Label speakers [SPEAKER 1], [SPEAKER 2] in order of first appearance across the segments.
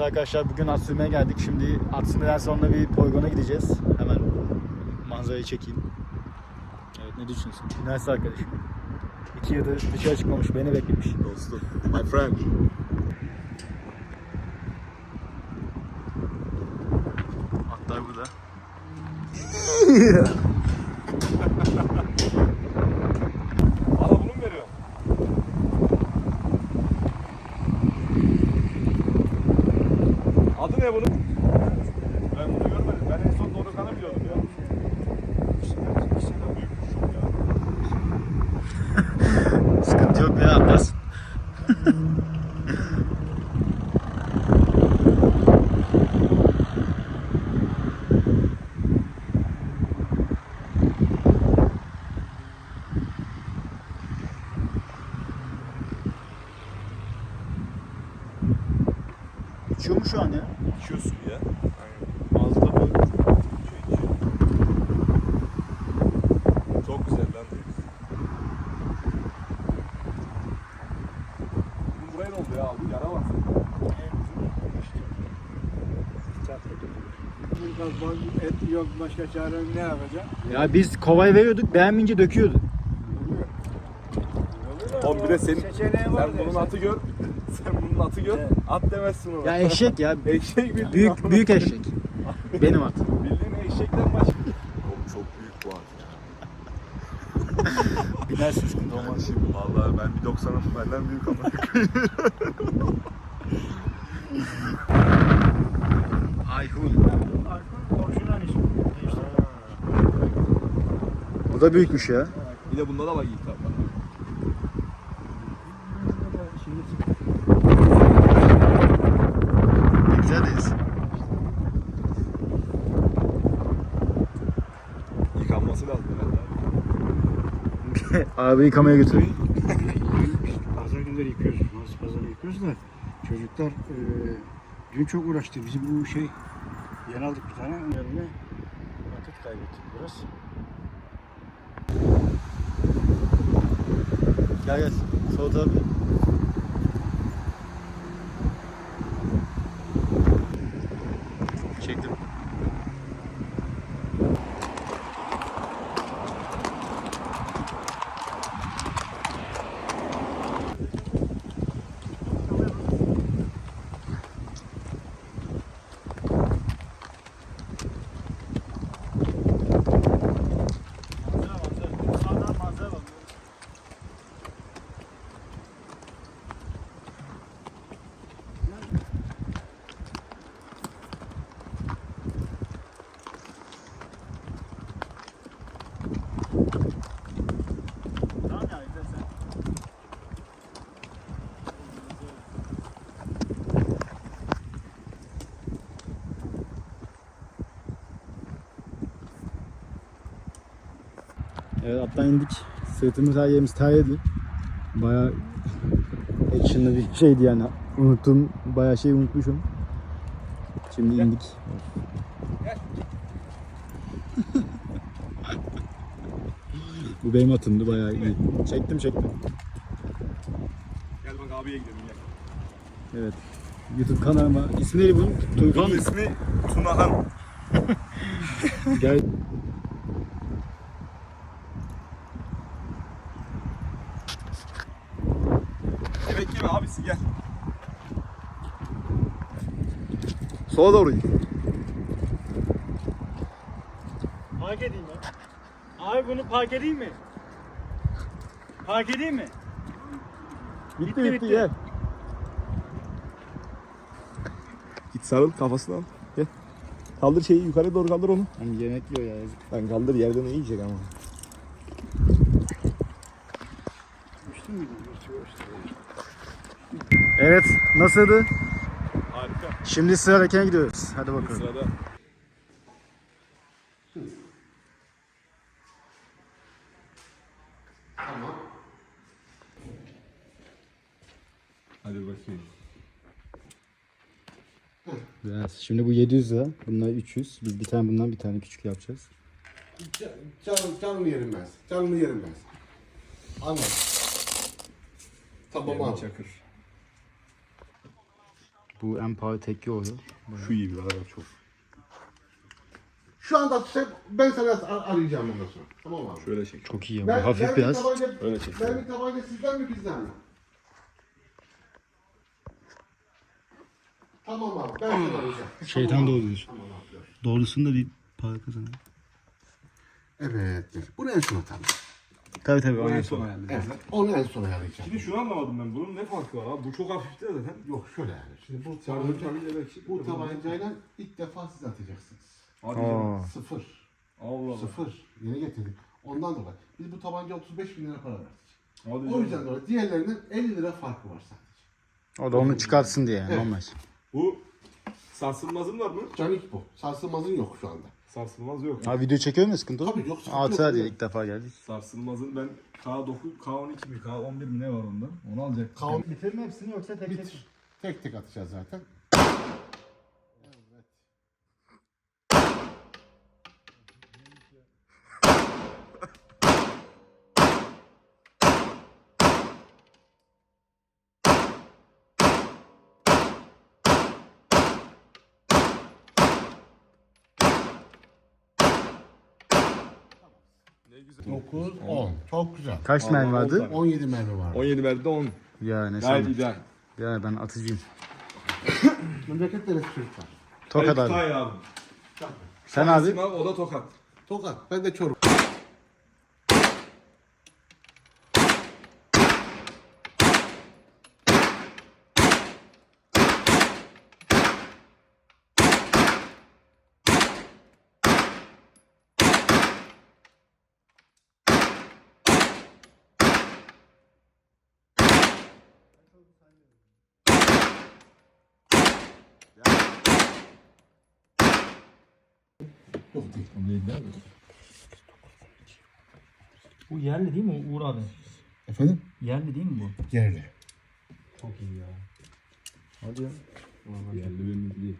[SPEAKER 1] Evet arkadaşlar bugün at sürmeye geldik. Şimdi at sürmeden sonra bir poygona gideceğiz. Hemen manzarayı çekeyim. Evet ne düşünüyorsun? Üniversite arkadaşım. İki yıldır dışarı çıkmamış beni beklemiş.
[SPEAKER 2] Dostum. My friend.
[SPEAKER 1] Atlar burada.
[SPEAKER 2] Bana bunu mu veriyor? Adı ne bunun? Ben bunu görmedim. Ben en son Dorukan'ı biliyordum ya.
[SPEAKER 1] Sıkıntı yok ya atlarsın. Uçuyor mu şu an ya?
[SPEAKER 2] İçiyorsun ya. Aynen.
[SPEAKER 1] Ağzı da boy.
[SPEAKER 2] İçiyor, içiyor. Çok güzel lan deniz. Bunun buraya ne oldu ya? Bu yara var.
[SPEAKER 3] Et yok başka çare ne yapacak?
[SPEAKER 1] Ya biz kovayı veriyorduk beğenmeyince döküyordu.
[SPEAKER 2] Oğlum bir de senin
[SPEAKER 3] Seçeneği var
[SPEAKER 2] sen bunun atı gör. Sen bunun atı gör. At demezsin ona.
[SPEAKER 1] Ya eşek ya.
[SPEAKER 2] Eşek bildiğin
[SPEAKER 1] Büyük büyük eşek. Benim at.
[SPEAKER 2] Bildiğin eşekten başka. Oğlum çok büyük bu at ya.
[SPEAKER 1] Binersin sıkıntı olmaz.
[SPEAKER 2] Şimdi vallahi ben bir 90'ım benden büyük ama.
[SPEAKER 1] Ayhun.
[SPEAKER 3] Orijinal ismi. İşte.
[SPEAKER 1] Bu da büyükmüş ya.
[SPEAKER 2] bir de bunda da var.
[SPEAKER 3] Şimdi
[SPEAKER 1] Arabayı yıkamaya götüreyim.
[SPEAKER 3] pazar günleri yıkıyoruz. Nasıl pazar yıkıyoruz da çocuklar e, dün çok uğraştı. Bizim bu şey yeni aldık bir tane. Yerine vakit kaybettik biraz.
[SPEAKER 1] Gel gel. Soğut abi. Çektim. Tamam ya sen. Evet attan indik. Sırtımız her yerimiz terledi. Baya actionlı bir şeydi yani. Unuttum, bayağı şey unutmuşum. Şimdi indik. Bu benim atımdı bayağı iyi. Çektim çektim.
[SPEAKER 2] Gel bak abiye gidelim gel.
[SPEAKER 1] Evet. YouTube kanalıma. İsmi neydi bunun? Mı?
[SPEAKER 2] ismi Tunahan.
[SPEAKER 1] Gel.
[SPEAKER 2] Yeme abisi gel.
[SPEAKER 1] Sola doğru git.
[SPEAKER 3] Park edeyim ya. Abi bunu park edeyim mi? Park edeyim mi?
[SPEAKER 1] Bitti
[SPEAKER 3] Bitti,
[SPEAKER 1] bitti,
[SPEAKER 3] bitti.
[SPEAKER 1] gel.
[SPEAKER 2] Git sarıl kafasına al. Gel. Kaldır şeyi yukarı doğru kaldır onu.
[SPEAKER 1] Hani yemek yiyor ya. yazık.
[SPEAKER 2] Lan kaldır yerden iyi yiyecek ama.
[SPEAKER 3] Düştün mü?
[SPEAKER 1] Evet. Nasıldı?
[SPEAKER 2] Harika.
[SPEAKER 1] Şimdi sıradakine gidiyoruz. Hadi bakalım.
[SPEAKER 2] Sırada. Hadi bakayım.
[SPEAKER 1] Biraz. Şimdi bu 700 lira. Bunlar 300. Biz bir tane bundan bir tane küçük yapacağız.
[SPEAKER 4] Canlı, canlı yerilmez. Canlı yerilmez. Anladım. Tamam abi.
[SPEAKER 2] Çakır.
[SPEAKER 1] Bu en pahalı tekki oldu.
[SPEAKER 2] Şu iyi bir araba çok.
[SPEAKER 4] Şu anda sen, ben sana ar- arayacağım ondan sonra. Tamam mı abi?
[SPEAKER 2] Şöyle çek.
[SPEAKER 1] Çok iyi ya. Bu
[SPEAKER 4] Ben,
[SPEAKER 1] hafif
[SPEAKER 4] ben
[SPEAKER 1] biraz.
[SPEAKER 4] tabanca,
[SPEAKER 2] Öyle çek.
[SPEAKER 4] Ben bir tabanca sizden mi bizden mi? Tamam abi ben sana arayacağım.
[SPEAKER 1] Şeytan
[SPEAKER 4] Tamam abi.
[SPEAKER 1] doğru diyorsun.
[SPEAKER 4] Tamam abi.
[SPEAKER 1] Doğrusunda bir para kazanıyor.
[SPEAKER 4] Evet. Bunu en son atalım.
[SPEAKER 1] Tabii tabii.
[SPEAKER 2] En
[SPEAKER 1] aynen.
[SPEAKER 2] son ayarlayacağız.
[SPEAKER 4] Evet. Onu en son ayarlayacağım.
[SPEAKER 2] Şimdi şunu anlamadım ben. Bunun ne farkı var abi? Bu çok hafif zaten.
[SPEAKER 4] Yok şöyle yani. Şimdi bu
[SPEAKER 2] Şarjör
[SPEAKER 4] tabanca,
[SPEAKER 2] tabii belki.
[SPEAKER 4] bu tabancayla ilk defa siz atacaksınız.
[SPEAKER 2] Hadi canım.
[SPEAKER 4] Sıfır.
[SPEAKER 2] Allah Allah.
[SPEAKER 4] Sıfır. Yeni getirdik. Ondan dolayı. Biz bu tabanca 35 bin lira para verdik.
[SPEAKER 2] Hadi
[SPEAKER 4] O
[SPEAKER 2] canım.
[SPEAKER 4] yüzden dolayı diğerlerinden 50 lira farkı var sadece.
[SPEAKER 1] O da onu çıkartsın diye yani
[SPEAKER 4] Evet.
[SPEAKER 1] normal.
[SPEAKER 2] Bu sarsılmazın var mı?
[SPEAKER 4] Canik bu. Sarsılmazın yok şu anda.
[SPEAKER 2] Sarsılmaz yok.
[SPEAKER 1] Abi video çekiyor muyuz sıkıntı
[SPEAKER 4] Tabii,
[SPEAKER 1] mu?
[SPEAKER 4] yok, sıkıntı
[SPEAKER 1] Altı
[SPEAKER 4] yok.
[SPEAKER 1] diye ilk defa geldik.
[SPEAKER 2] Sarsılmazın ben K9, K12 mi, K11 mi ne var onda? Onu alacak.
[SPEAKER 1] Bitirin hepsini yoksa tek
[SPEAKER 4] Bitir. Tek tek atacağız zaten. 9, 10. Çok güzel.
[SPEAKER 1] Kaç mermi vardı?
[SPEAKER 4] 17 mermi var.
[SPEAKER 2] 17 verdi 10.
[SPEAKER 1] Ya ne
[SPEAKER 2] Gayet ideal.
[SPEAKER 1] Ya ben atıcıyım.
[SPEAKER 4] Memleket neresi çocuklar?
[SPEAKER 1] Tokat abi.
[SPEAKER 2] Kütahya abi.
[SPEAKER 1] Sen abi?
[SPEAKER 2] İsim O da Tokat.
[SPEAKER 4] Tokat. Ben de Çorum.
[SPEAKER 5] Bu yerli değil mi Uğur abi?
[SPEAKER 4] Efendim?
[SPEAKER 5] Yerli değil mi bu?
[SPEAKER 4] Yerli.
[SPEAKER 5] Çok iyi ya.
[SPEAKER 2] Hadi ya. Yerli benim değil.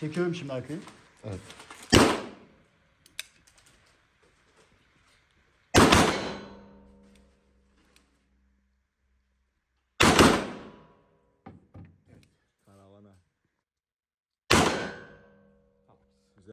[SPEAKER 1] Çekiyorum şimdi arkayı.
[SPEAKER 4] Evet.